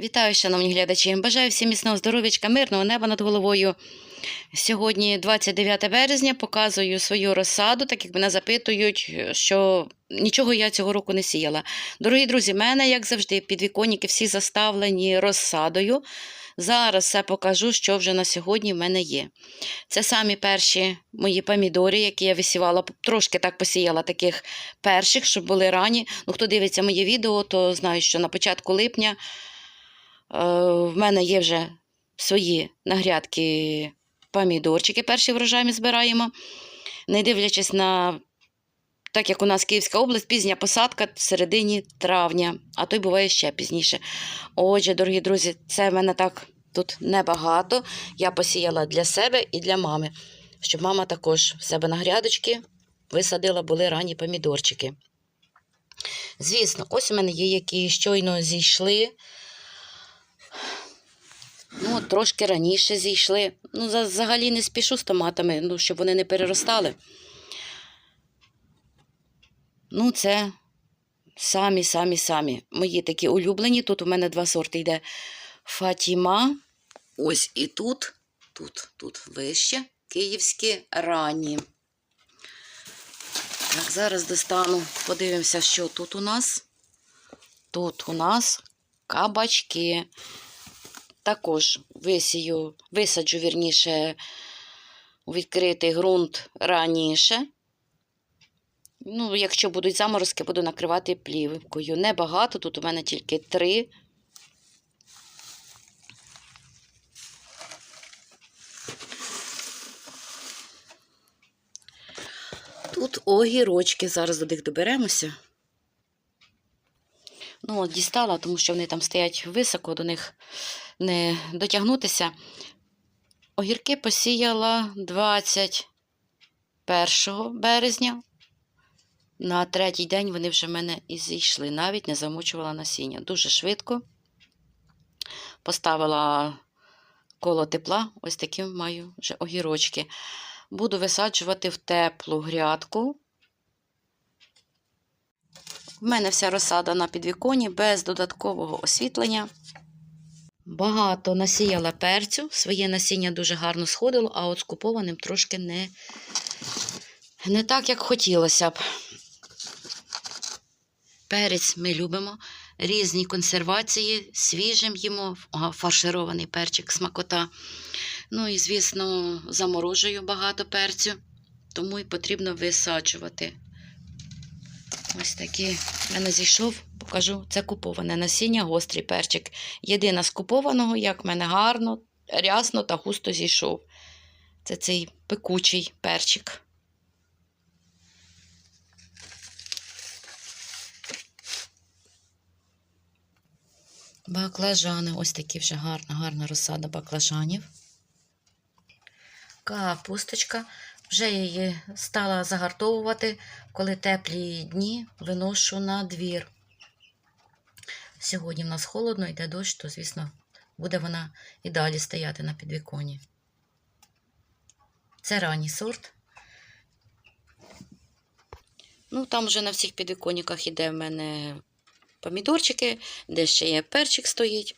Вітаю, шановні глядачі. Бажаю всім міцного здоров'ячка, мирного неба над головою. Сьогодні 29 березня, показую свою розсаду, так як мене запитують, що нічого я цього року не сіяла. Дорогі друзі, мене, як завжди, підвіконники всі заставлені розсадою. Зараз все покажу, що вже на сьогодні в мене є. Це самі перші мої помідори, які я висівала, трошки так посіяла таких перших, щоб були рані. Ну, хто дивиться моє відео, то знає, що на початку липня. Е, В мене є вже свої нагрядки помідорчики, перший врожай збираємо. Не дивлячись на, так як у нас Київська область, пізня посадка в середині травня, а то й буває ще пізніше. Отже, дорогі друзі, це в мене так тут небагато. Я посіяла для себе і для мами, щоб мама також в себе на грядочки висадила були ранні помідорчики. Звісно, ось у мене є, які щойно зійшли. Ну, трошки раніше зійшли. Ну, взагалі не спішу з томатами, ну, щоб вони не переростали. Ну, це самі, самі, самі. Мої такі улюблені. Тут у мене два сорти йде Фатіма. Ось і тут, тут, тут вище. Київські ранні. Так, зараз достану, подивимося, що тут у нас. Тут у нас кабачки також висію, висаджу вірніше у відкритий ґрунт раніше. Ну, якщо будуть заморозки, буду накривати плівкою. Небагато, тут у мене тільки три. Тут огірочки, зараз до них доберемося. Ну, от дістала, тому що вони там стоять високо, до них не дотягнутися. Огірки посіяла 21 березня. На третій день вони вже в мене і зійшли, навіть не замочувала насіння. Дуже швидко. Поставила коло тепла, ось такі маю вже огірочки. Буду висаджувати в теплу грядку. В мене вся розсада на підвіконі без додаткового освітлення. Багато насіяла перцю, своє насіння дуже гарно сходило, а от з купованим трошки не, не так, як хотілося б. Перець ми любимо, різні консервації, свіжим їмо, фарширований перчик, смакота. Ну і, звісно, заморожую багато перцю, тому і потрібно висаджувати. Ось такий в мене зійшов, покажу. Це куповане насіння, гострий перчик. Єдина з купованого, як в мене гарно, рясно та густо зійшов. Це цей пекучий перчик. Баклажани. Ось такі вже гарна, гарна розсада баклажанів. Капусточка. Вже її стала загартовувати, коли теплі дні виношу на двір. Сьогодні в нас холодно, йде дощ, то, звісно, буде вона і далі стояти на підвіконі. Це ранній сорт. Ну, там вже на всіх підвіконниках іде в мене помідорчики, де ще є перчик стоїть.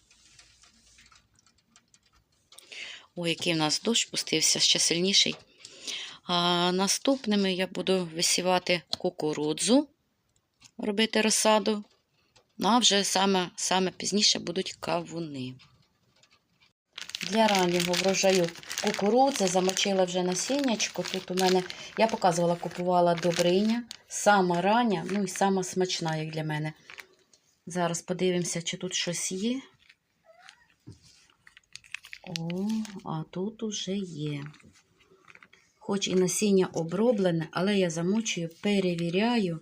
Ой, який в нас дощ пустився, ще сильніший. А наступними я буду висівати кукурудзу, робити розсаду. Ну, а вже саме, саме пізніше будуть кавуни. Для раннього врожаю кукурудзи замочила вже насіннячко. Тут у мене, я показувала, купувала добриня, сама рання, ну і сама смачна, як для мене. Зараз подивимося, чи тут щось є. О, а тут уже є. Хоч і насіння оброблене, але я замочую, перевіряю,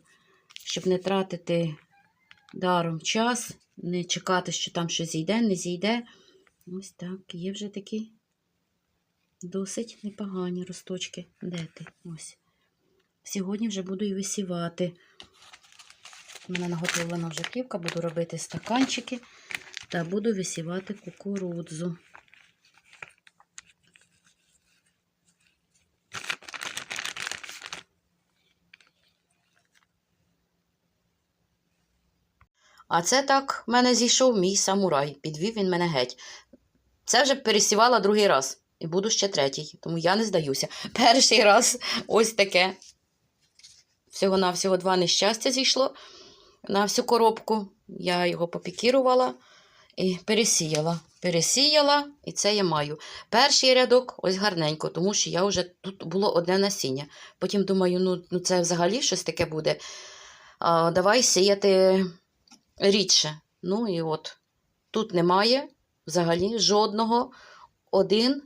щоб не тратити даром час, не чекати, що там щось зійде, не зійде. Ось так, є вже такі досить непогані росточки. Де ти? Ось. Сьогодні вже буду і висівати. У мене наготовлена вже плівка, буду робити стаканчики та буду висівати кукурудзу. А це так в мене зійшов мій самурай. Підвів він мене геть. Це вже пересівала другий раз. І буду ще третій, тому я не здаюся. Перший раз ось таке. Всього-навсього два нещастя зійшло на всю коробку. Я його попікірувала і пересіяла. Пересіяла, і це я маю. Перший рядок ось гарненько, тому що я вже тут було одне насіння. Потім думаю, ну, ну це взагалі щось таке буде. А, давай сіяти рідше. Ну і от тут немає взагалі жодного. Один.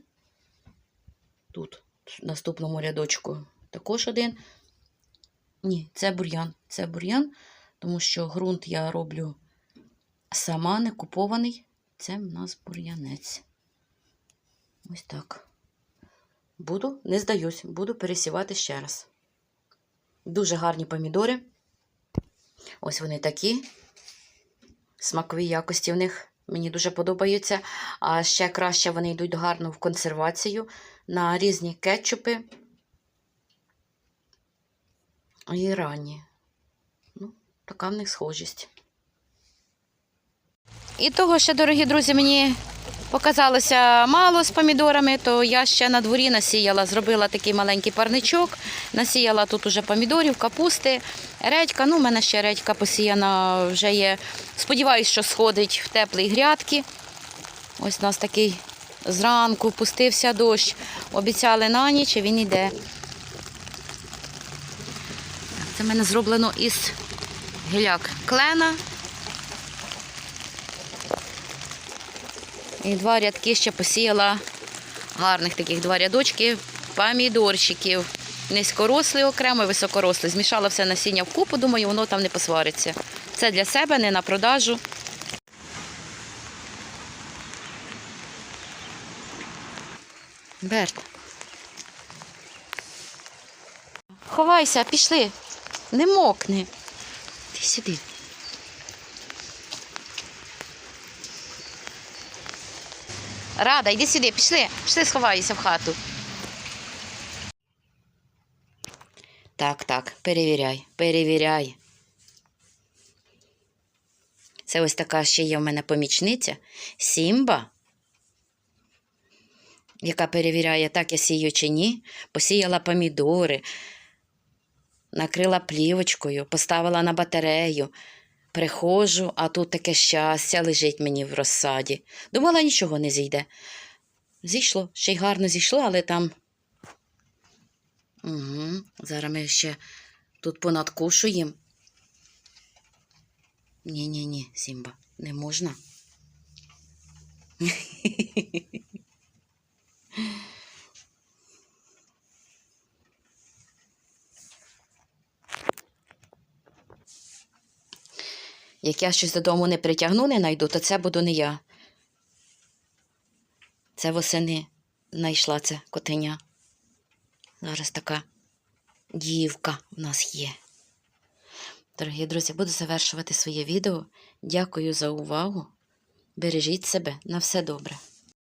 Тут, в наступному рядочку, також один. Ні, це бур'ян. Це бур'ян, тому що ґрунт я роблю сама, не купований. Це в нас бур'янець. Ось так. Буду, не здаюсь, буду пересівати ще раз. Дуже гарні помідори. Ось вони такі. Смакові якості в них мені дуже подобаються. А ще краще вони йдуть гарно в консервацію на різні кетчупи. І ранні. Ну, така в них схожість. І того ще, дорогі друзі, мені показалося мало з помідорами, то я ще на дворі насіяла, зробила такий маленький парничок, насіяла тут уже помідорів, капусти, редька. Ну, у мене ще редька посіяна вже є. Сподіваюсь, що сходить в теплі грядки. Ось у нас такий зранку пустився дощ. Обіцяли на ніч, і він йде. Це в мене зроблено із гіляк клена. І два рядки ще посіяла гарних таких два рядочки помідорчиків. Низькорослий окремо, високорослий. Змішала все насіння в купу, думаю, воно там не посвариться. Це для себе, не на продажу. Берт. Ховайся, пішли. Не мокни. Ти сюди. Рада, йди сюди, пішли, пішли, сховайся в хату. Так, так, перевіряй, перевіряй. Це ось така ще є в мене помічниця Сімба, яка перевіряє, так я сію чи ні. Посіяла помідори, накрила плівочкою, поставила на батарею. Приходжу, а тут таке щастя лежить мені в розсаді. Думала, нічого не зійде. Зійшло, ще й гарно зійшло, але там. Угу. Зараз ми ще тут понадкушуємо. Ні-ні ні, Сімба, не можна. Як я щось додому не притягну, не найду, то це буду не я. Це восени знайшла це котеня. Зараз така дівка в нас є. Дорогі друзі, буду завершувати своє відео. Дякую за увагу. Бережіть себе на все добре.